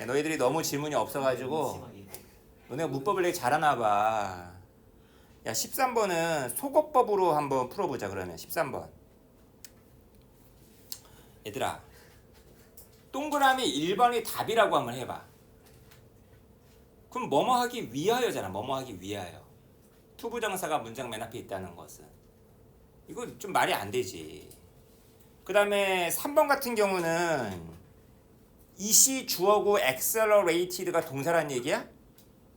야, 너희들이 너무 질문이 없어가지고 너네가 문법을 되게 잘하나 봐. 야 13번은 속어법으로 한번 풀어보자 그러면 13번. 얘들아 동그라미 1번이 답이라고 한번 해봐. 그럼 뭐뭐 하기 위하여잖아. 뭐뭐 하기 위하여. 투부정사가 문장 맨 앞에 있다는 것은 이거 좀 말이 안 되지. 그 다음에 3번 같은 경우는 이시 주어고 accelerated가 동사란 얘기야?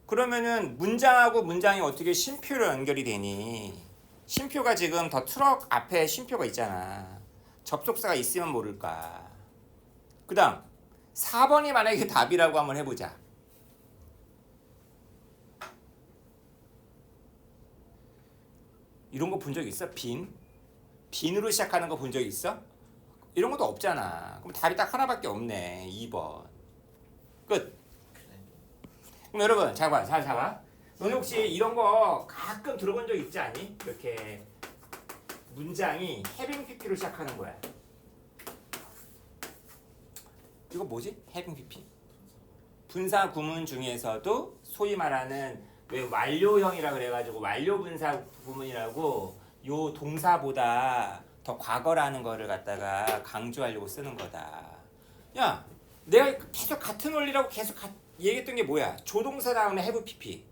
그러면은 문장하고 문장이 어떻게 쉼표로 연결이 되니? 쉼표가 지금 더 트럭 앞에 쉼표가 있잖아. 접속사가 있으면 모를까. 그 다음 4번이 만약에 답이라고 한번 해보자. 이런 거 본 적 있어? 빈? 빈으로 시작하는 거 본 적 있어? 이런 것도 없잖아. 그럼 답이 딱 하나밖에 없네. 2번. 끝. 그럼 여러분, 잘 봐. 잘 잡아. 너네 혹시 이런 거 가끔 들어본 적 있지 않니? 이렇게 문장이 having pp로 시작하는 거야. 이거 뭐지? having pp. 분사 구문 중에서도 소위 말하는 왜 완료형이라 그래가지고 완료 분사 구문이라고 요 동사보다 더 과거라는 거를 갖다가 강조하려고 쓰는 거다. 야, 내가 계속 같은 원리라고 계속 가- 얘기했던 게 뭐야? 조동사 다음에 have pp.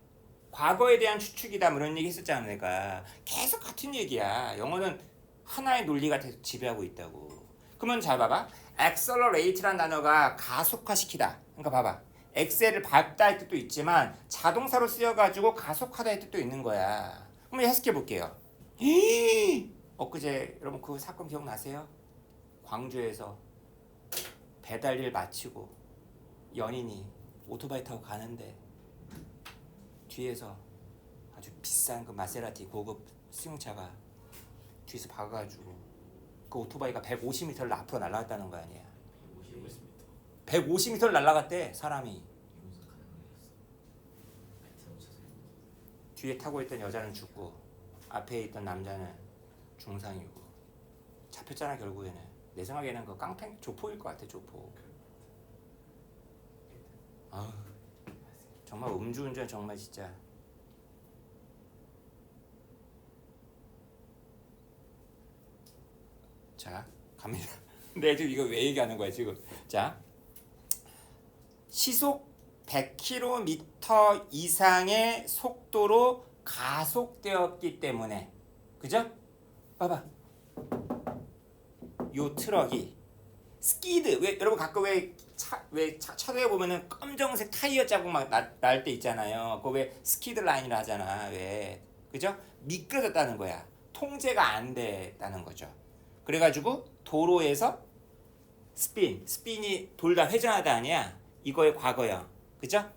과거에 대한 추측이다 뭐 이런 얘기 했었잖아 내가. 계속 같은 얘기야. 영어는 하나의 논리가 지배하고 있다고. 그러면 잘 봐봐. accelerate란 단어가 가속화시키다. 그러니까 봐봐. 엑셀을 밟다 할 뜻도 있지만 자동사로 쓰여가지고 가속하다 할 뜻도 있는 거야. 그럼 해석해 볼게요. 엊그제 여러분 그 사건 기억나세요? 광주에서 배달 일 마치고 연인이 오토바이 타고 가는데 뒤에서 아주 비싼 그 마세라티 고급 승용차가 뒤에서 박아가지고 그 오토바이가 150m를 앞으로 날아갔다는 거 아니야. 150m를 날아갔대 사람이. 뒤에 타고 있던 여자는 죽고 앞에 있던 남자는 중상이고 잡혔잖아 결국에는. 내 생각에는 그 깡패 조폭일 것 같아 조폭. 아 정말 음주운전 정말 진짜. 자 갑니다. 근데 지금 이거 왜 얘기하는 거야 지금? 자 시속 100km 이상의 속도로 가속되었기 때문에. 그죠? 봐봐 요 트럭이 스키드 왜 여러분 가끔 왜차왜 차도에 보면은 검정색 타이어 자국 막날 때 있잖아요. 그거 왜 스키드 라인이라 하잖아. 왜 그죠? 미끄러졌다는 거야. 통제가 안 됐다는 거죠. 그래가지고 도로에서 스핀 스핀이 돌다 회전하다 아니야. 이거의 과거형 그죠?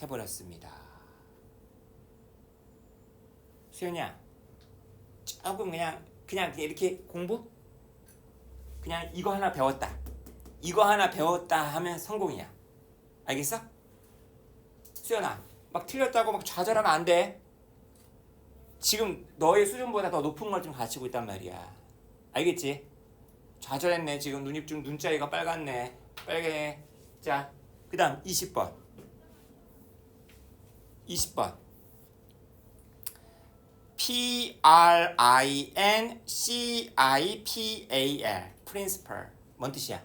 해버렸습니다. 수연이야 조금 그냥 그냥 이렇게 공부 그냥 이거 하나 배웠다. 이거 하나 배웠다 하면 성공이야. 알겠어? 수연아, 막 틀렸다고 막 좌절하면 안 돼. 지금 너의 수준보다 더 높은 걸 좀 가지고 있단 말이야. 알겠지? 좌절했네. 지금 눈입 좀 눈자리가 빨갛네. 빨개. 자, 그 다음 20번. 20번. P R I N C I P A L principal 뭔 뜻이야?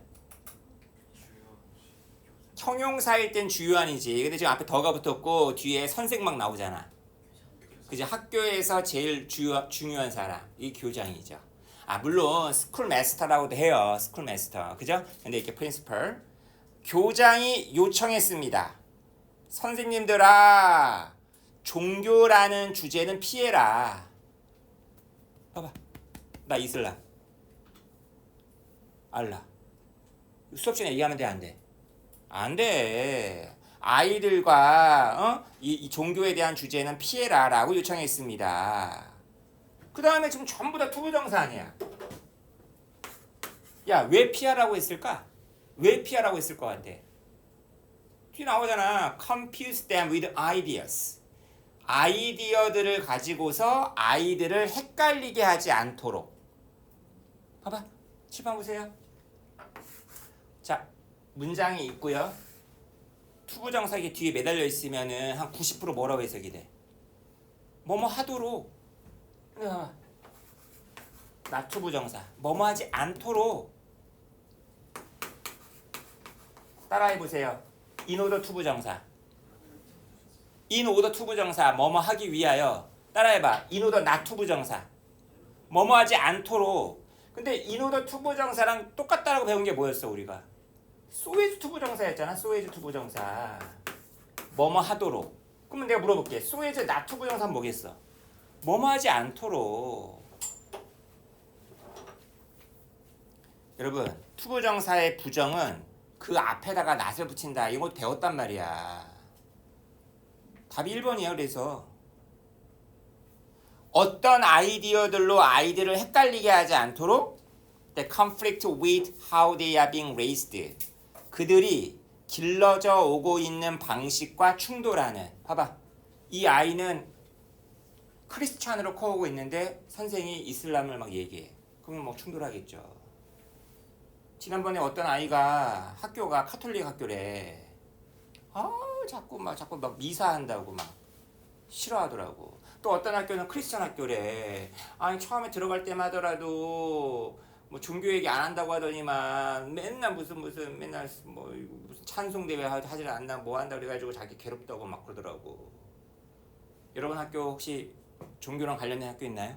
형용사일 땐 주요한이지. 근데 지금 앞에 더가 붙었고 뒤에 선생 막 나오잖아. 그죠? 학교에서 제일 주요, 중요한 사람 이 교장이죠. 아 물론 스쿨 마스터라고도 해요. 스쿨 마스터. 그죠? 근데 이렇게 principal 교장이 요청했습니다. 선생님들아 종교라는 주제는 피해라. 봐봐. 나 이슬람. 알라. 수업 시간에 얘기하면 돼, 안 돼? 안 돼. 아이들과 어? 이, 이 종교에 대한 주제는 피해라라고 요청했습니다. 그 다음에 지금 전부 다 투부정사 아니야. 야, 왜 피하라고 했을까? 왜 피하라고 했을 것 같아? 뒤 나오잖아. Confuse them with ideas. 아이디어들을 가지고서 아이들을 헷갈리게 하지 않도록. 봐봐. 칠판 보세요. 자, 문장이 있고요. 투부정사기 뒤에 매달려 있으면은 한 90% 뭐라고 해석이 돼? 뭐뭐 하도록 야, 나 투부정사 뭐뭐 하지 않도록 따라해 보세요. 인오더 투부정사 인오더 투부정사 뭐뭐 하기 위하여 따라해봐. 인오더 나 투부정사 뭐뭐 하지 않도록 근데 인오더 투부정사랑 똑같다라고 배운 게 뭐였어 우리가? 소에즈 투부정사였잖아. 소에즈 투부정사. 뭐뭐 하도록. 그러면 내가 물어볼게. 소에즈 나 투부정사는 뭐겠어? 뭐뭐 하지 않도록. 여러분, 투부정사의 부정은 그 앞에다가 낫을 붙인다. 이거 배웠단 말이야. 답이 1번이야. 그래서 어떤 아이디어들로 아이들을 헷갈리게 하지 않도록 the conflict with how they are being raised. 그들이 길러져 오고 있는 방식과 충돌하는. 봐봐. 이 아이는 크리스찬으로 커오고 있는데 선생이 이슬람을 막 얘기해. 그러면 뭐 충돌하겠죠. 지난번에 어떤 아이가 학교가 카톨릭 학교래. 아, 자꾸 막 자꾸 막 미사한다고 막 싫어하더라고. 또 어떤 학교는 크리스천 학교래. 아니 처음에 들어갈 때마더라도 뭐 종교 얘기 안 한다고 하더니만 맨날 무슨 무슨 맨날 뭐 무슨 찬송 대회 하지 않나 뭐 한다 그래가지고 자기 괴롭다고 막 그러더라고. 여러분 학교 혹시 종교랑 관련된 학교 있나요?